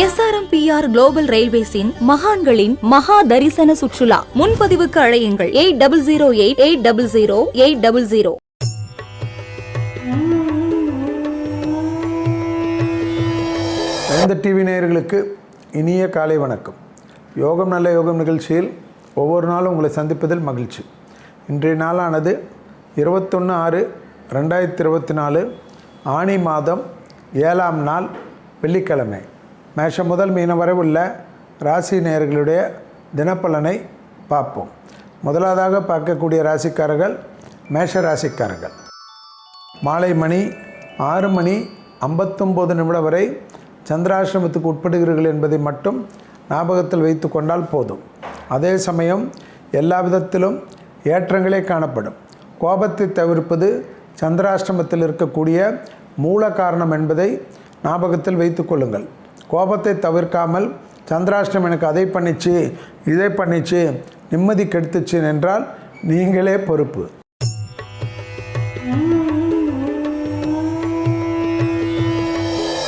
SRMPR global ரயில்வேஸின் மகான்களின் மகா தரிசன சுற்றுலா. முன்பதிவுக்கு அழையுங்கள். Eight double zero eight eight double zero eight double zero. TV நேயர்களுக்கு இனிய காலை வணக்கம். யோகம் நல்ல யோகம் நிகழ்ச்சியில் ஒவ்வொரு நாளும் உங்களை சந்திப்பதில் மகிழ்ச்சி. இன்றைய நாளானது இருபத்தொன்று ஆறு ரெண்டாயிரத்தி இருபத்தி நாலு ஆணி மாதம் ஏழாம் நாள் வெள்ளிக்கிழமை. மேஷம் முதல் மீனம் வரை உள்ள ராசி நேயர்களுடைய தினப்பலனை பார்ப்போம். முதலாவதாக பார்க்கக்கூடிய ராசிக்காரர்கள் மேஷ ராசிக்காரர்கள். மாலை மணி ஆறு மணி ஐம்பத்தொம்போது நிமிடம் வரை சந்திராசிரமத்துக்கு உட்படுகிறீர்கள் என்பதை மட்டும் ஞாபகத்தில் வைத்து கொண்டால் போதும். அதே சமயம் எல்லா விதத்திலும் ஏற்றங்களே காணப்படும். கோபத்தை தவிர்ப்பது சந்திராஷ்டிரமத்தில் இருக்கக்கூடிய மூல காரணம் என்பதை ஞாபகத்தில் வைத்து கொள்ளுங்கள். கோபத்தை தவிர்க்காமல் சந்திராஷ்டம் எனக்கு அதை பண்ணிச்சு இதை பண்ணிச்சு நிம்மதி கெடுத்துச்சு என்றால் நீங்களே பொறுப்பு.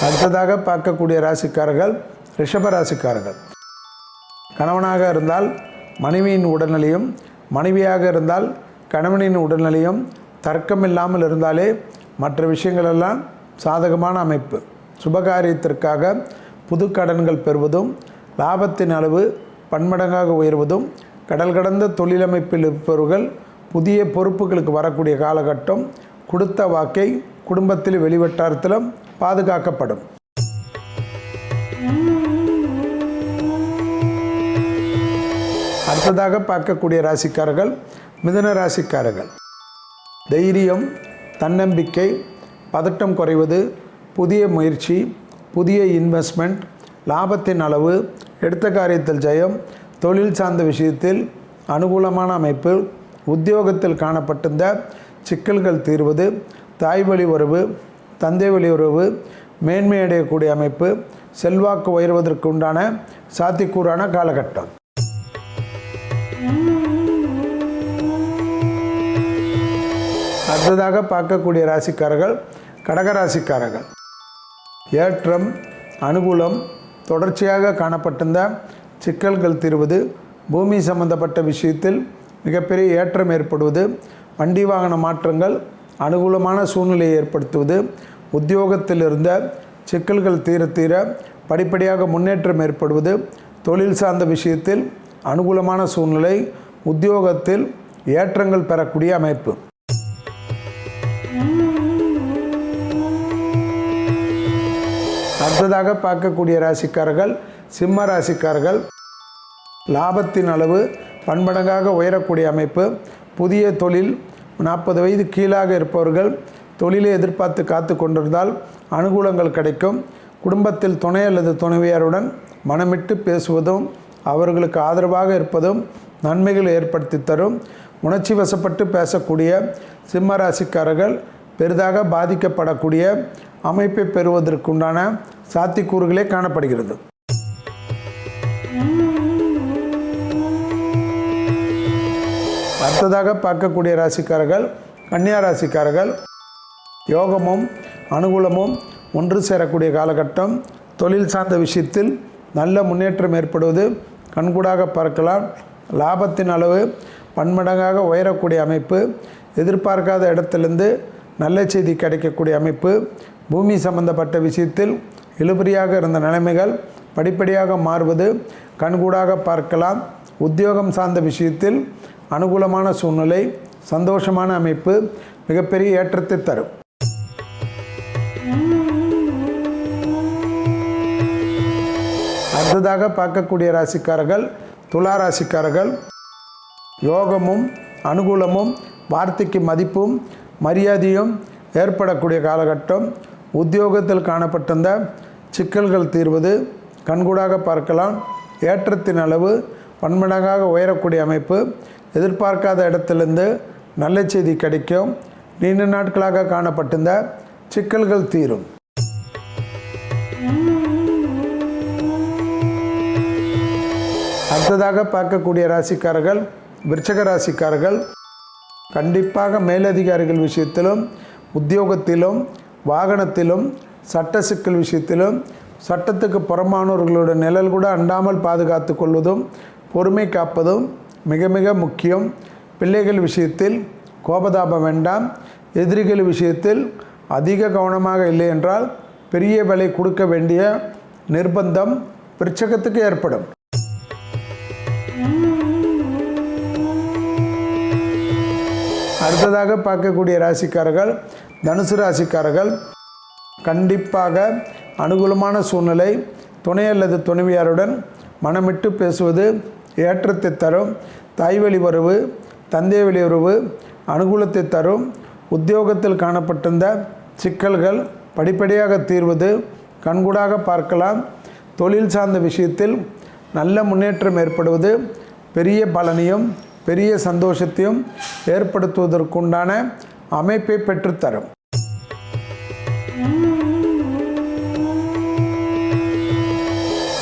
அடுத்ததாக பார்க்கக்கூடிய ராசிக்காரர்கள் ரிஷப ராசிக்காரர்கள். கணவனாக இருந்தால் மனைவியின் உடல்நிலையும் மனைவியாக இருந்தால் கணவனின் உடல்நிலையும் தர்க்கமில்லாமல் இருந்தாலே மற்ற விஷயங்களெல்லாம் சாதகமான அமைப்பு. சுபகாரியத்திற்காக புது கடன்கள் பெறுவதும் லாபத்தின் அளவு பன்மடங்காக உயர்வதும் கடல் கடந்த தொழிலமைப்பில் இருப்பவர்கள் புதிய பொறுப்புகளுக்கு வரக்கூடிய காலகட்டம் கொடுத்த வாக்கை குடும்பத்தில் வெளிவட்டாரத்திலும் பாதுகாக்கப்படும். அடுத்ததாக பார்க்கக்கூடிய ராசிக்காரர்கள் மிதன ராசிக்காரர்கள். தைரியம் தன்னம்பிக்கை பதட்டம் குறைவது புதிய முயற்சி புதிய இன்வெஸ்ட்மெண்ட் லாபத்தின் அளவு எடுத்த காரியத்தில் ஜெயம் தொழில் சார்ந்த விஷயத்தில் அனுகூலமான அமைப்பு உத்தியோகத்தில் காணப்பட்டிருந்த சிக்கல்கள் தீர்வது தாய் வழி உறவு தந்தை வழி உறவு மேன்மை அடையக்கூடிய அமைப்பு செல்வாக்கு உயர்வதற்கு உண்டான சாத்தியக்கூறான காலகட்டம். அடுத்ததாக பார்க்கக்கூடிய ராசிக்காரர்கள் கடகராசிக்காரர்கள் ஏற்றம் அனுகூலம் தொடர்ச்சியாக காணப்பட்டிருந்த சிக்கல்கள் தீர்வது பூமி சம்பந்தப்பட்ட விஷயத்தில் மிகப்பெரிய ஏற்றம் ஏற்படுவது வண்டி வாகன மாற்றங்கள் அனுகூலமான சூழ்நிலையை ஏற்படுத்துவது உத்தியோகத்தில் இருந்த சிக்கல்கள் தீர தீர படிப்படியாக முன்னேற்றம் ஏற்படுவது தொழில் சார்ந்த விஷயத்தில் அனுகூலமான சூழ்நிலை உத்தியோகத்தில் ஏற்றங்கள் பெறக்கூடிய அமைப்பு. அடுத்ததாக பார்க்கக்கூடிய ராசிக்காரர்கள் சிம்ம ராசிக்காரர்கள். லாபத்தின் அளவு பன்மடங்காக உயரக்கூடிய அமைப்பு. புதிய தொழில் நாற்பது வயது கீழாக இருப்பவர்கள் தொழிலை எதிர்பார்த்து காத்து கொண்டிருந்தால் அனுகூலங்கள் கிடைக்கும். குடும்பத்தில் துணை அல்லது துணைவியாருடன் மனமிட்டு பேசுவதும் அவர்களுக்கு ஆதரவாக இருப்பதும் நன்மைகள் ஏற்படுத்தி தரும். உணர்ச்சி வசப்பட்டு பேசக்கூடிய சிம்ம ராசிக்காரர்கள் பெரிதாக பாதிக்கப்படக்கூடிய அமைப்பை பெறுவதற்குண்டான சாத்தியக்கூறுகளே காணப்படுகிறது. அடுத்ததாக பார்க்கக்கூடிய ராசிக்காரர்கள் கன்னியா ராசிக்காரர்கள் யோகமும் அனுகூலமும் ஒன்று சேரக்கூடிய காலகட்டம். தொழில் சார்ந்த விஷயத்தில் நல்ல முன்னேற்றம் ஏற்படுவது கண்கூடாக பார்க்கலாம். லாபத்தின் அளவு பன்மடங்காக உயரக்கூடிய அமைப்பு. எதிர்பார்க்காத இடத்திலிருந்து நல்ல செய்தி கிடைக்கக்கூடிய அமைப்பு. பூமி சம்பந்தப்பட்ட விஷயத்தில் இழுபறியாக இருந்த நிலைமைகள் படிப்படியாக மாறுவது கண்கூடாக பார்க்கலாம். உத்தியோகம் சார்ந்த விஷயத்தில் அனுகூலமான சூழ்நிலை சந்தோஷமான அமைப்பு மிகப்பெரிய ஏற்றத்தை தரும். அடுத்ததாக பார்க்கக்கூடிய ராசிக்காரர்கள் துலா ராசிக்காரர்கள். யோகமும் அனுகூலமும் வார்த்தைக்கு மதிப்பும் மரியாதையும் ஏற்படக்கூடிய காலகட்டம். உத்தியோகத்தில் காணப்பட்டிருந்த சிக்கல்கள் தீர்வது கண்கூடாக பார்க்கலாம் ஏற்றத்தின் அளவு பன்மடங்காக உயரக்கூடிய அமைப்பு எதிர்பார்க்காத இடத்திலிருந்து நல்ல செய்தி கிடைக்கும் நீண்ட நாட்களாக காணப்பட்டிருந்த சிக்கல்கள் தீரும். அடுத்ததாக பார்க்கக்கூடிய ராசிக்காரர்கள் விருச்சக ராசிக்காரர்கள் கண்டிப்பாக மேலதிகாரிகள் விஷயத்திலும் உத்தியோகத்திலும் வாகனத்திலும் சட்ட சிக்கல் விஷயத்திலும் சட்டத்துக்கு புறமானவர்களோட நிழல் கூட அண்டாமல் பாதுகாத்து கொள்வதும் பொறுமை காப்பதும் மிக மிக முக்கியம். பிள்ளைகள் விஷயத்தில் கோபதாபம் வேண்டாம். எதிரிகள் விஷயத்தில் அதிக கவனமாக இல்லை என்றால் பெரிய விலை கொடுக்க வேண்டிய நிர்பந்தம் விருச்சகத்துக்கு ஏற்படும். அடுத்ததாக பார்க்கக்கூடிய ராசிக்காரர்கள் தனுசு ராசிக்காரர்கள் கண்டிப்பாக அனுகூலமான சூழ்நிலை. துணை அல்லது துணைவியாருடன் மனமிட்டு பேசுவது ஏற்றத்தை தரும். தாய்வழி உறவு தந்தை வழி உறவு அனுகூலத்தை தரும். உத்தியோகத்தில் காணப்பட்டிருந்த சிக்கல்கள் படிப்படியாக தீர்வது கண்கூடாக பார்க்கலாம். தொழில் சார்ந்த விஷயத்தில் நல்ல முன்னேற்றம் ஏற்படுவது பெரிய பலனையும் பெரிய சந்தோஷத்தையும் ஏற்படுத்துவதற்குண்டான அமைப்பை பெற்றுத்தரும்.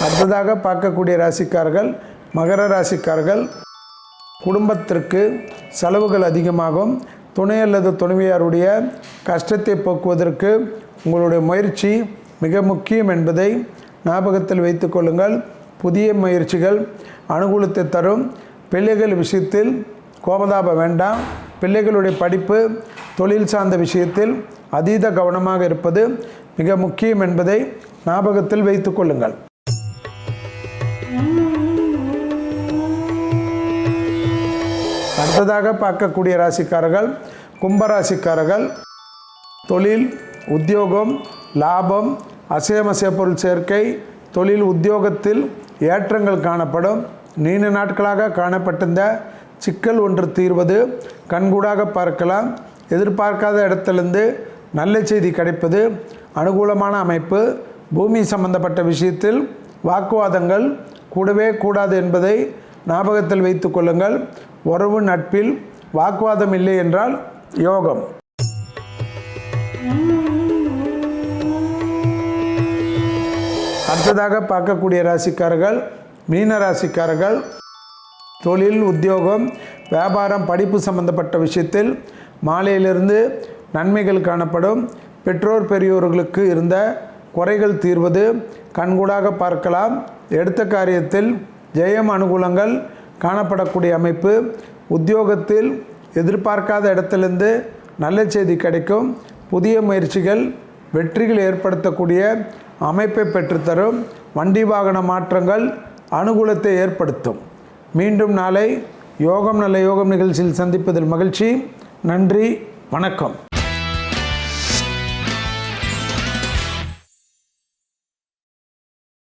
அடுத்ததாக பார்க்கக்கூடிய ராசிக்காரர்கள் மகர ராசிக்காரர்கள் குடும்பத்திற்கு செலவுகள் அதிகமாகும். துணை அல்லது துணைவியாருடைய கஷ்டத்தை போக்குவதற்கு உங்களுடைய முயற்சி மிக முக்கியம் என்பதை ஞாபகத்தில் வைத்துக்கொள்ளுங்கள் புதிய முயற்சிகள் அனுகூலத்தை தரும். பிள்ளைகள் விஷயத்தில் கோபதாபம் வேண்டாம். பிள்ளைகளுடைய படிப்பு தொழில் சார்ந்த விஷயத்தில் அதீத கவனமாக இருப்பது மிக முக்கியம் என்பதை ஞாபகத்தில் வைத்துக்கொள்ளுங்கள் அடுத்ததாக பார்க்கக்கூடிய ராசிக்காரர்கள் கும்பராசிக்காரர்கள் தொழில் உத்தியோகம் லாபம் அசையமசைய பொருள் சேர்க்கை தொழில் உத்தியோகத்தில் ஏற்றங்கள் காணப்படும். நீண்ட நாட்களாக காணப்பட்டிருந்த சிக்கல் ஒன்று தீர்வது கண்கூடாக பார்க்கலாம். எதிர்பார்க்காத இடத்திலிருந்து நல்ல செய்தி கிடைப்பது அனுகூலமான அமைப்பு. பூமி சம்பந்தப்பட்ட விஷயத்தில் வாக்குவாதங்கள் கூடவே கூடாது என்பதை ஞாபகத்தில் வைத்து கொள்ளுங்கள். உறவு நட்பில் வாக்குவாதம் இல்லை என்றால் யோகம். அடுத்ததாக பார்க்கக்கூடிய ராசிக்காரர்கள் மீன ராசிக்காரர்கள் தொழில் உத்தியோகம் வியாபாரம் படிப்பு சம்பந்தப்பட்ட விஷயத்தில் மாலையிலிருந்து நன்மைகள் காணப்படும். பெற்றோர் பெரியோர்களுக்கு இருந்த குறைகள் தீர்வது கண்கூடாக பார்க்கலாம். எடுத்த காரியத்தில் ஜெயம் அனுகூலங்கள் காணப்படக்கூடிய அமைப்பு. உத்தியோகத்தில் எதிர்பார்க்காத இடத்திலிருந்து நல்ல செய்தி கிடைக்கும். புதிய முயற்சிகள் வெற்றிகள் ஏற்படுத்தக்கூடிய அமைப்பை பெற்றுத்தரும். வண்டி வாகன மாற்றங்கள் அனுகூலத்தை ஏற்படுத்தும். மீண்டும் நாளை யோகம் நல்ல யோகம் நிகழ்ச்சியில் சந்திப்பதில் மகிழ்ச்சி. நன்றி வணக்கம்.